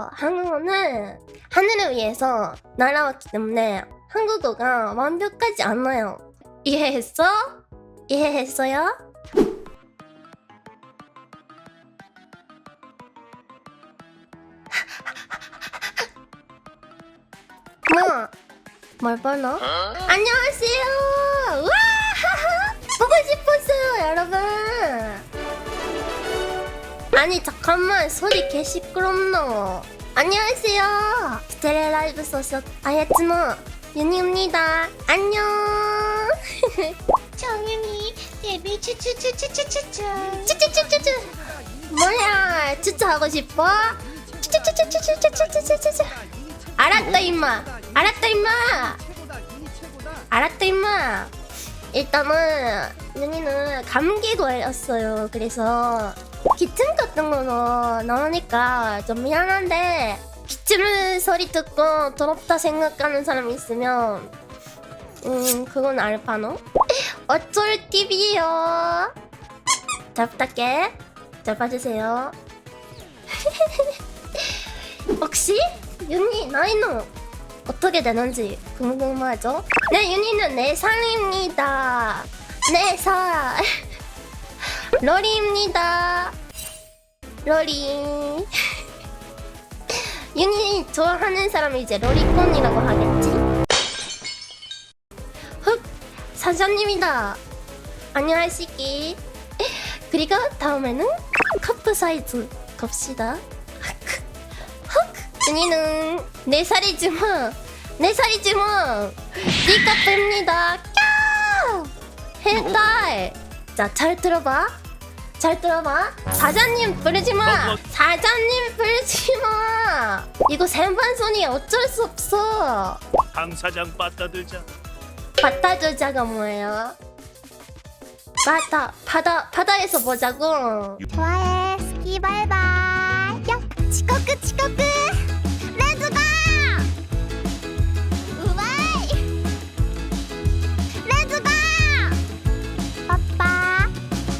그래서 한국어는 하늘을 위해서 날아왔기 때문에 한국어가 완벽하지 않아요. 이해했어? 이해했어요? 뭐? 뭘 보노? 안녕하세요. 아니 잠깐만 소리 개 시끄럽노. 안녕하세요. 스테레 라이브 소속 아야츠노 윤희입니다. 안녕. 정윤이 데뷔 추추추추추추추 쭈쭈쭈쭈쭈. 뭐야? 쭈쭈하고 싶어? 쭈쭈쭈쭈쭈쭈쭈쭈쭈쭈. 알았다 임마. 알았다 임마. 알았다 임마. 일단은 윤희는 감기 걸렸어요. 그래서 기침 같은 거는 나오니까 좀 미안한데 기침 소리 듣고 더럽다 생각하는 사람 있으면 음 그건 알바노? 어쩔 TV요. 잘 부탁해. 잘 봐주세요. 혹시 윤희 나이는 어떻게 되는지 궁금하죠? 네, 윤희는 4살입니다. 4살. 러리입니다. 러리. 윤희 좋아하는 사람이 이제 러리콘이라고 하겠지? 흑! 사장님이다. 안녕하시기. 그리고 다음에는 커프 사이즈 갑시다. 헉! 준이는 네 살이지만 네 살이지만 니가 뺍니다. 해달. 자잘 들어봐. 잘 들어봐. 사장님 부르지마. 어, 어. 사장님 부르지마. 이거 생방송이 어쩔 수 없어. 강 사장 빠따들자. 바다 조자가 뭐예요? 바다 바다 바다에서 보자고. 좋아해. 스키발바 야 치코크 치코크.